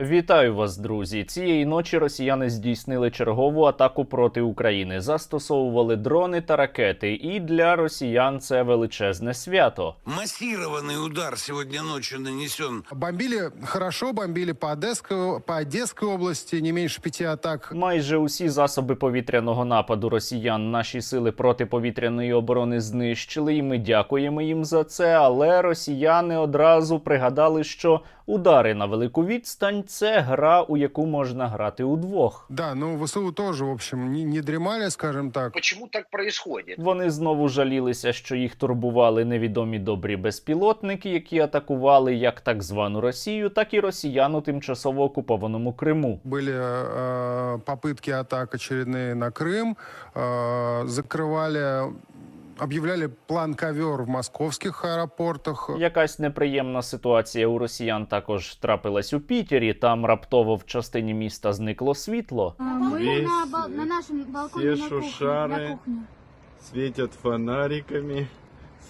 Вітаю вас, друзі! Цієї ночі росіяни здійснили чергову атаку проти України, застосовували дрони та ракети. І для росіян це величезне свято. Массированный удар сегодня ночью нанесен Бомбили хорошо, бомбили по Одесской, по Одесской области, не меньше пяти атак. Майже усі засоби повітряного нападу росіян наші сили протиповітряної оборони знищили, і ми дякуємо їм за це. Але росіяни одразу пригадали, що удари на велику відстань це гра, у яку можна грати удвох. Да, но ВСУ тоже, в общем, не, не дремали, скажем так. Почему так происходит? Вони знову жалілися, що їх турбували невідомі добрі безпілотники, які атакували як так звану Росію, так і росіян у тимчасово окупованому Криму. Были э, попытки атак очередные на Крым, э, закрывали, объявляли план ковер в московских аэропортах. Якась неприємна ситуація у росіян також трапилась у Пітері. Там раптово в частині міста зникло світло. Мы Весь, на, бал- на нашем балконе все на кухне, шушары. на кухне. Светят фонариками,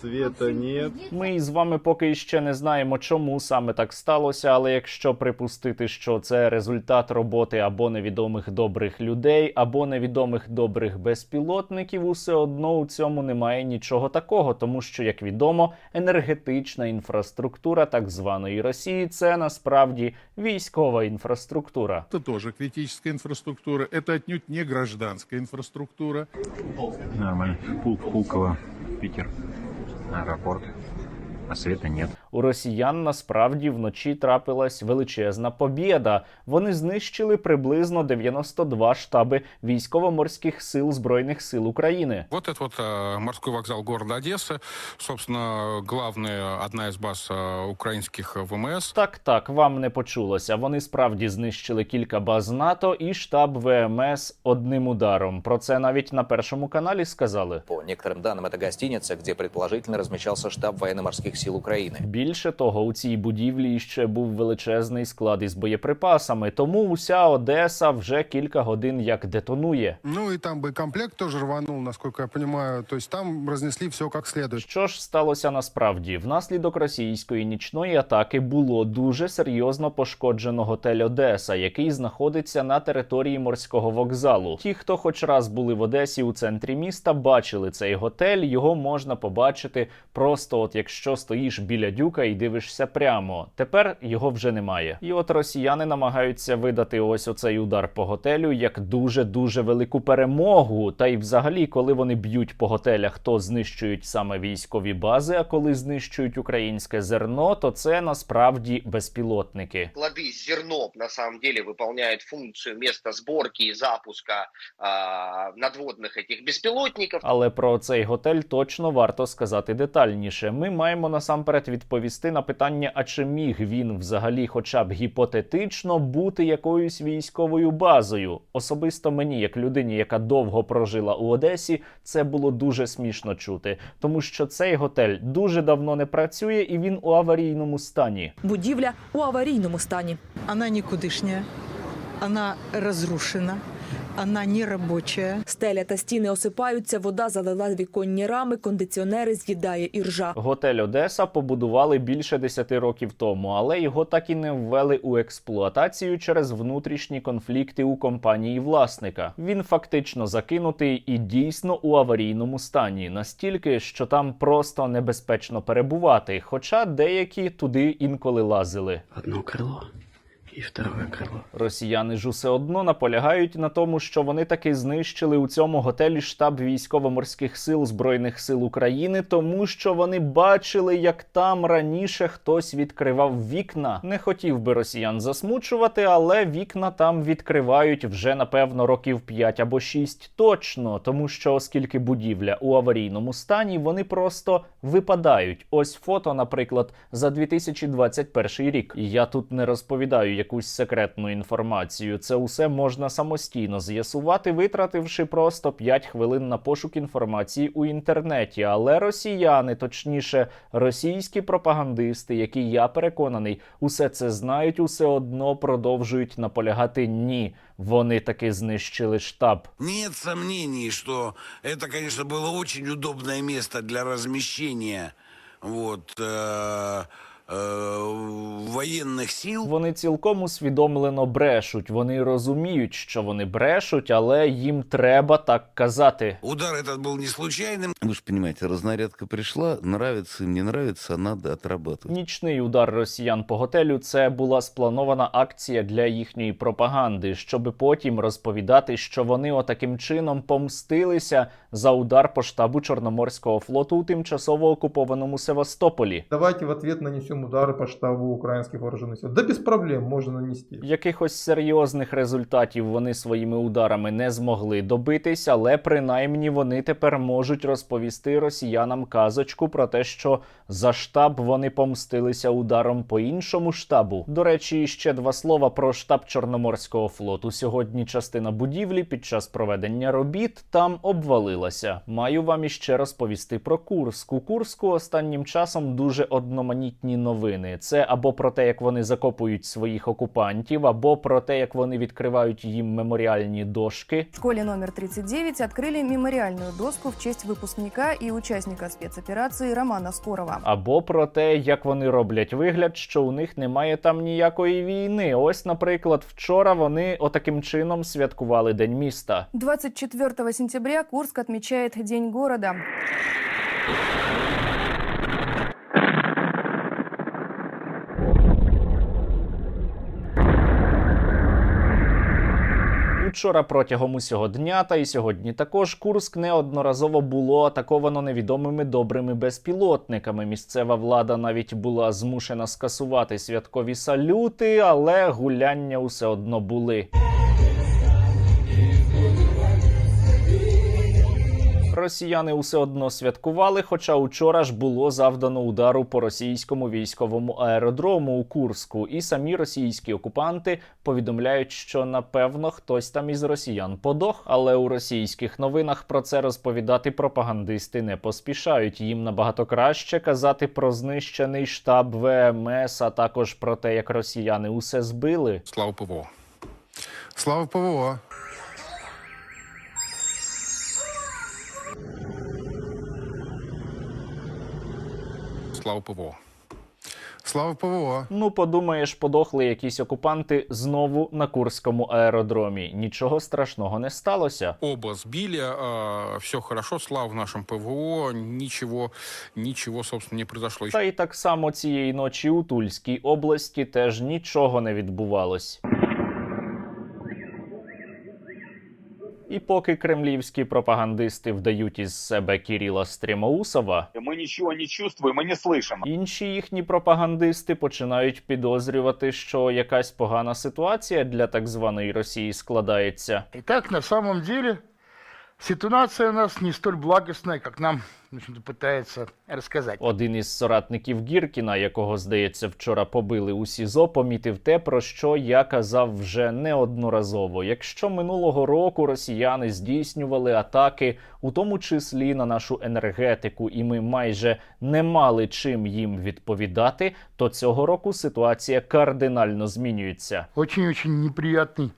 света нет. Ми із вами поки ще не знаємо, чому саме так сталося, але якщо припустити, що це результат роботи або невідомих добрих людей, або невідомих добрих безпілотників, усе одно у цьому немає нічого такого, тому що, як відомо, енергетична інфраструктура так званої Росії це насправді військова інфраструктура. Это тоже критическая инфраструктура. Это отнюдь не гражданская инфраструктура. Нормально. Пул Пулково, al reporte. А света нет. У росіян насправді вночі трапилась величезна побєда. Вони знищили приблизно 92 штаби військово-морських сил збройних сил України. Вот это вот э, морской вокзал города Одессы, собственно, главная, одна из баз э, украинских ВМС. Так, так, вам не почулося. Вони справді знищили кілька баз НАТО і штаб ВМС одним ударом. Про це навіть на першому каналі сказали. По некоторым данным, это гостиница, где предположительно размещался штаб военно-морских сил Украины. Більше того, у цій будівлі ще був величезний склад із боєприпасами, тому уся Одеса вже кілька годин як детонує. Ну и там боекомплект тоже рванул, насколько я понимаю. То там разнесли все как следует. Що ж сталося насправді? Внаслідок російської нічної атаки було дуже серйозно пошкоджено готель Одеса, який знаходиться на території морського вокзалу. Ті, хто хоч раз були в Одесі у центрі міста, бачили цей готель. Його можна побачити просто, от якщо стоїш біля дюка і дивишся прямо. Тепер його вже немає. І от росіяни намагаються видати ось оцей удар по готелю як дуже дуже велику перемогу. Та й взагалі, коли вони б'ють по готелях, то знищують саме військові бази. А коли знищують українське зерно, то це насправді безпілотники. Клады с зерном на самом деле выполняют функцию места сборки и запуска а, надводных этих беспилотников. Але про цей готель точно варто сказати детальніше. Ми маємо насамперед відповісти на питання, а чи міг він взагалі, хоча б гіпотетично, бути якоюсь військовою базою. Особисто мені, як людині, яка довго прожила у Одесі, це було дуже смішно чути, тому що цей готель дуже давно не працює і він у аварійному стані. Будівля у аварійному стані. Она никудышняя, она разрушена, она нерабочая. Стеля та стіни осипаються, вода залила віконні рами, кондиціонери з'їдає іржа. Готель Одеса побудували більше 10 років тому, але його так і не ввели у експлуатацію через внутрішні конфлікти у компанії власника. Він фактично закинутий і дійсно у аварійному стані, настільки, що там просто небезпечно перебувати. Хоча деякі туди інколи лазили. Одно крыло и второе крыло. Росіяни ж усе одно наполягають на тому, що вони таки знищили у цьому готелі штаб військово-морських сил збройних сил України, тому що вони бачили, як там раніше хтось відкривав вікна. Не хотів би росіян засмучувати, але вікна там відкривають вже напевно років 5 або 6 точно, тому що оскільки будівля у аварійному стані, вони просто випадають. Ось фото, наприклад, за 2021 рік. Я тут не розповідаю, якусь секретну інформацію. Це усе можна самостійно з'ясувати, витративши просто 5 хвилин на пошук інформації у інтернеті. Але росіяни, точніше, російські пропагандисти, які я переконаний, усе це знають, усе одно продовжують наполягати ні. Вони таки знищили штаб. Нет сомнений, что это, конечно, было очень удобное место для размещения вот, э, э, военных сил. Вони цілком усвідомлено брешуть. Вони розуміють, що вони брешуть, але їм треба так казати. Удар этот был не случайным. Вы же понимаете, разнарядка пришла, нравится им, не нравится, надо отрабатывать. Нічний удар росіян по готелю це була спланована акція для їхньої пропаганди, щоб потім розповідати, що вони отаким чином помстилися за удар по штабу Чорноморського флоту у тимчасово окупованому Севастополі. Давайте в ответ нанесем удары по штабу украинских вооруженных сил. Да без проблем можно нанести. Якихось серйозних результатів вони своїми ударами не змогли добитись, але принаймні вони тепер можуть розповісти росіянам казочку про те, що за штаб вони помстилися ударом по іншому штабу. До речі, ще два слова про штаб Чорноморського флоту. Сьогодні частина будівлі під час проведення робіт там обвалилася. Маю вам іще розповісти про Курск. У Курску останнім часом дуже одноманітні новини. Це або про те, як вони закопують своїх окупантів, або про те, як вони відкривають їм меморіальні дошки. В школе номер 39 открыли мемориальную доску в честь выпускника и участника спецоперации Романа Скорова. Або про те, як вони роблять вигляд, що у них немає там ніякої війни. Ось, наприклад, вчора вони отаким чином святкували День міста. 24 сентября Курск отмечает День города. Учора протягом усього дня та й сьогодні також Курск неодноразово було атаковано невідомими добрими безпілотниками. Місцева влада навіть була змушена скасувати святкові салюти, але гуляння усе одно були. Росіяни усе одно святкували, хоча учора ж було завдано удару по російському військовому аеродрому у Курску, і самі російські окупанти повідомляють, що напевно хтось там із росіян подох. Але у російських новинах про це розповідати пропагандисти не поспішають. Їм набагато краще казати про знищений штаб ВМС, а також про те, як росіяни усе збили. Слава ПВО. Слава ПВО. Слава ПВО. Слава ПВО. Ну, подумаєш, подохли якісь окупанти знову на Курському аеродромі. Нічого страшного не сталося. Оба сбили, все хорошо, слава нашим ПВО, ничего, ничего, собственно, не произошло. Та й так само цієї ночі у Тульській області теж нічого не відбувалось. І поки кремлівські пропагандисти вдають із себе Кіріла Стрімоусова, ми нічого не чувствуємо, не слышимо. інші їхні пропагандисти починають підозрювати, що якась погана ситуація для так званої Росії складається. І так на самом деле ситуация у нас не столь благостная, как нам в общем-то, пытается рассказать. Один із соратників Гіркіна, якого здається вчора побили у СІЗО, помітив те, про що я казав вже неодноразово. Якщо минулого року росіяни здійснювали атаки, у тому числі на нашу енергетику, і ми майже не мали чим їм відповідати, то цього року ситуація кардинально змінюється. Очень-очень неприятный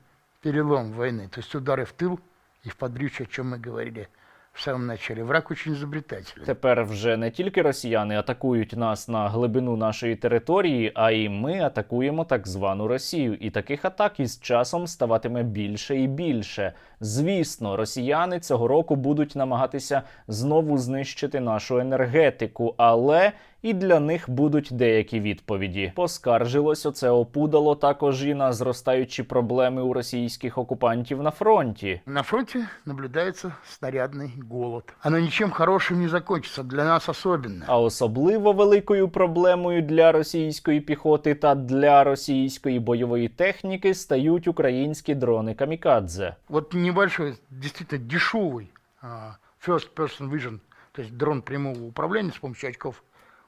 перелом войны. То есть удары в тыл и в подбрюшье, о чем мы говорили в самом начале. Враг очень изобретательный. Тепер вже не тільки росіяни атакують нас на глибину нашої території, а й ми атакуємо так звану Росію. І таких атак із часом ставатиме більше і більше. Звісно, росіяни цього року будуть намагатися знову знищити нашу енергетику, але і для них будуть деякі відповіді. Поскаржилось оце опудало також і на зростаючі проблеми у російських окупантів на фронті. На фронте наблюдается снарядный голод. Оно ничем хорошим не закончится, для нас особенно. А особливо великою проблемою для російської піхоти та для російської бойової техніки стають українські дрони камікадзе. Вот небольшой, действительно дешевый а, first person vision, то дрон прямого управления с помощью очков,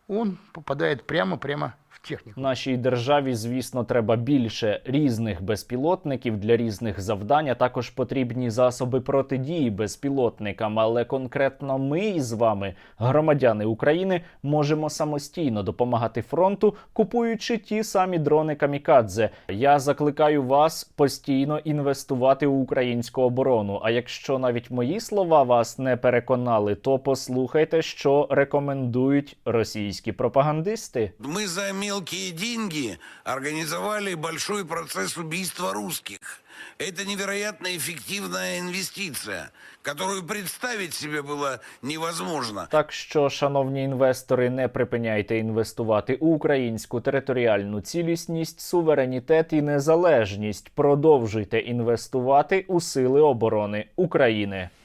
он попадает прямо-прямо в технику. Нашій державі, звісно, треба більше різних безпілотників для різних завдань. а Також потрібні засоби протидії безпілотникам. Але конкретно ми із вами, громадяни України, можемо самостійно допомагати фронту, купуючи ті самі дрони камікадзе. Я закликаю вас постійно інвестувати у українську оборону. А якщо навіть мої слова вас не переконали, то послухайте, що рекомендують російські пропагандисти. Мы за мелкие деньги организовали большой процесс убийства русских. Это невероятно эффективная инвестиция, которую представить себе было невозможно. Так що, шановні інвестори, не припиняйте інвестувати у українську територіальну цілісність, суверенітет і незалежність. Продовжуйте інвестувати у сили оборони України.